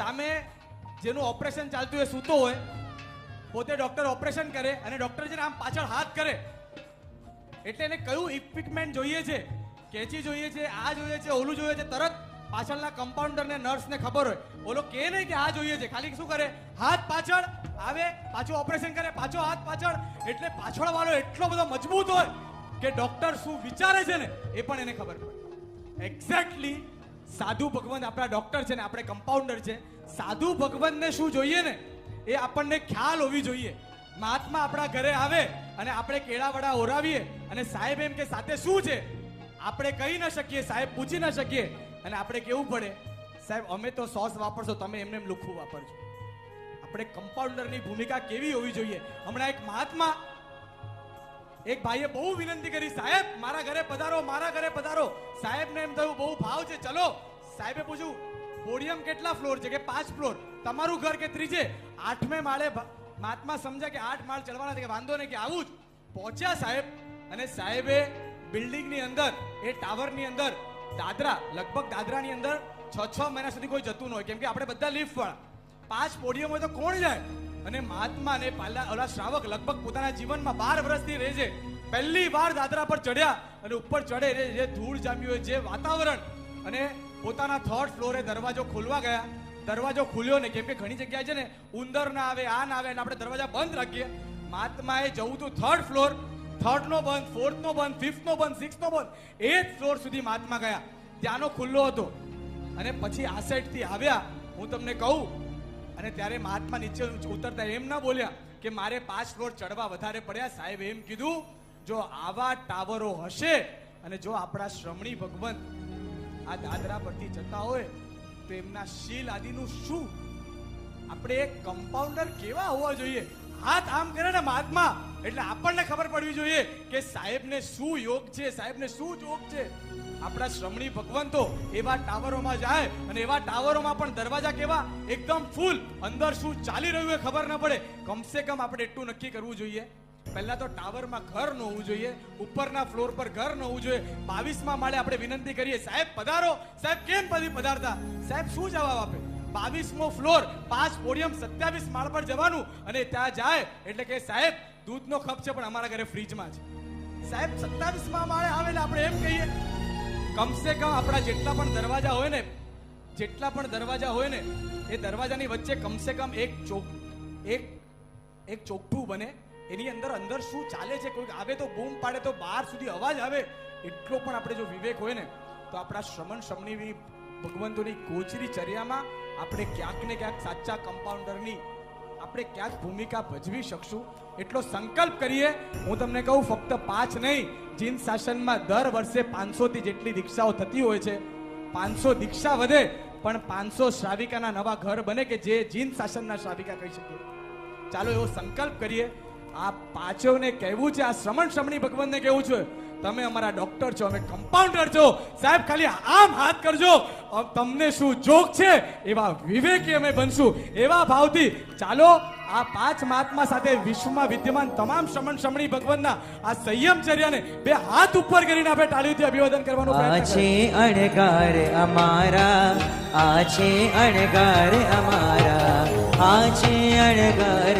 સામે જેનું ઓપરેશન ચાલતું હોય, સૂતો હોય, પોતે ડોક્ટર ઓપરેશન કરે અને ડોક્ટર છે ને આમ પાછળ હાથ કરે. એટલે એને કયું ઇક્વિપમેન્ટ જોઈએ છે? કેચી જોઈએ છે, આ જોઈએ છે, ઓલું જોઈએ છે, તરત પાછળના કમ્પાઉન્ડર ને નર્સ ને ખબર હોય. ઓલો કે નહીં કે આ જોઈએ છે, ખાલી શું કરે? હાથ પાછળ આવે, પાછું ઓપરેશન કરે, પાછો હાથ પાછળ. એટલે પાછળ વાળો એટલો બધો મજબૂત હોય કે ડોક્ટર શું વિચારે છે ને, એ પણ એને ખબર પડે. એક્ઝેક્ટલી સાધુ ભગવાન આપણા ડોક્ટર છે ને આપણે કમ્પાઉન્ડર છે. સાધુ ભગવાનને શું જોઈએ ને? એ આપણને ખ્યાલ હોવી જોઈએ. મહાત્મા આપણા ઘરે આવે અને આપણે કેળાવડા ઓરાવીએ અને સાહેબ એમ કે, સાથે શું છે? આપણે કહી ન શકીએ, સાહેબ પૂછી ન શકીએ અને આપણે કેવું પડે? સાહેબ, અમે તો સોસ વાપરશો, તમે એમને એમ લુખું વાપરજો. આપણે કમ્પાઉન્ડરની ભૂમિકા કેવી હોવી જોઈએ? હમણાં એક મહાત્મા એક ભાઈએ બહુ વિનંતી કરી, સાહેબ, મારા ઘરે પધારો, મારા ઘરે પધારો. સાહેબને એમ થયું, બહુ ભાવ છે, ચલો. સાહેબે પૂછ્યું, પોડિયમ કેટલા ફ્લોર છે? કે, પાંચ ફ્લોર. તમારું ઘર કે ત્રીજે? આઠમે માળે મહાત્મા સમજ્યા કે આઠ માળ ચડવાના કે વાંધો નહીં, કે આવું જ. પહોંચ્યા સાહેબ, અને સાહેબે બિલ્ડિંગની અંદર, એ ટાવરની અંદર, દાદરા, લગભગ દાદરાની અંદર છ છ મહિના સુધી કોઈ જતું ન હોય, કેમ કે આપણે બધા લિફ્ટ વાળા પાંચ પોડિયમ હોય તો કોણ જાય? અને મહાત્મા ને પાલા ઓલા શ્રાવક લગભગ પોતાના જીવનમાં બાર વર્ષથી રહે છે. પહેલી વાર દાદરા પર ચડ્યા અને ઉપર ચડે જે ધૂળ જામ્યું હોય, જે વાતાવરણ. અને પોતાના થર્ડ ફ્લોરે દરવાજો ખોલવા ગયા. દરવાજો ખુલ્યો ને કેમ કે ઘણી જગ્યાએ છે ને ઉંદર ના આવે, આ ના આવે એટલે આપણે દરવાજા બંધ રાખીએ. મહાત્માએ જવું તું થર્ડ ફ્લોર થર્ડ નો બંધ ફોર્થ નો બંધ ફિફ્થ નો બંધ સિક્સ નો બંધ જ ફ્લોર સુધી મહાત્મા ગયા. ત્યાંનો ખુલ્લો હતો. અને પછી આ સાઈડથી આવ્યા. હું તમને કહું અને ત્યારે મહાત્મા નીચે ઉતરતા એમ ના બોલ્યા કે મારે પાંચ ફ્લોર ચડવા વધારે પડ્યા. સાહેબ એમ કીધું, જો આવા ટાવરો હશે અને જો આપણા શ્રમણી ભગવંત આ દાદરા પરથી જતા હોય, તો એમના શીલ આદિનું શું? આપણે એક કમ્પાઉન્ડર કેવા હોવા જોઈએ? હાથ આમ કરે ને મહાત્મા, એટલે આપણને ખબર પડવી જોઈએ કે સાહેબને શું યોગ છે, સાહેબને શું જોગ છે. આપણા શ્રમણી ભગવંતો એવા ટાવરોમાં જાય અને એવા ટાવરોમાં પણ દરવાજા કેવા? એકદમ ફૂલ અંદર શું ચાલી રહ્યું એ ખબર ન પડે. કમસે કમ આપણે એટલું નક્કી કરવું જોઈએ. પહેલા તો ટાવરમાં ઘર ન હોવું જોઈએ, ઉપરના ફ્લોર પર ઘર ન હોવું જોઈએ. બાવીસમાં માળે આપણે વિનંતી કરીએ, સાહેબ પધારો. સાહેબ કેમ પછી પધારતા? સાહેબ શું જવાબ આપે? બાવીસમો ફ્લોર, પાંચ પોડિયમ, સત્યાવીસ માળ પર જવાનું અને ત્યાં જાય. એટલે કે સાહેબ, દૂધનો કપ છે, પણ અમારા ઘરે ફ્રીજમાં છે. સાહેબ સત્તાવીસમાં માળે આવે એટલે આપણે એમ કહીએ, કમસે કમ આપણા જેટલા પણ દરવાજા હોય ને, જેટલા પણ દરવાજા હોય ને, એ દરવાજાની વચ્ચે કમસે કમ એક ચોક, એક એક ચોકઠું બને. એની અંદર અંદર શું ચાલે છે, કોઈક આવે તો બૂમ પાડે તો બહાર સુધી અવાજ આવે. એટલો પણ આપણે જો વિવેક હોય ને, તો આપણા શ્રમણ શ્રમણી ભગવંતોની ગોચરી ચર્યામાં આપણે ક્યાંક ને ક્યાંક સાચા કમ્પાઉન્ડરની આપણે ક્યાંક ભૂમિકા ભજવી શકશું. એટલો સંકલ્પ કરીએ. હું તમને કહું, ફક્ત પાંચ નહીં, જીન શાસનમાં દર વર્ષે પાંચસોથી જેટલી દીક્ષાઓ થતી હોય છે. પાંચસો દીક્ષા વધે, પણ પાંચસો શ્રાવિકાના નવા ઘર બને કે જે જીન શાસનના શ્રાવિકા કહી શકીએ. ચાલો એવો સંકલ્પ કરીએ. આ પાંચોને કહેવું છે, આ શ્રમણ શ્રમણી ભગવાનને કહેવું છે. તમે અમારા ડોક્ટર છો અમે કમ્પાઉન્ડર છો. સાહેબ ખાલી આમ હાથ કરજો. તમને શું જોગ છે? એવા વિવેકી અમે બનશું. એવા ભાવથી ચાલો આ પાંચ મહાત્મા સાથે વિશ્વમાં વિદ્યમાન તમામ શ્રમણ શ્રમણી ભગવાનના આ સંયમચર્યાને બે હાથ ઉપર કરીને આપણે તાળીઓથી અભિવાદન કરવાનો પ્રયત્ન છે અણગાર અમારા આ છે અણગાર અમારા આ છે અણગાર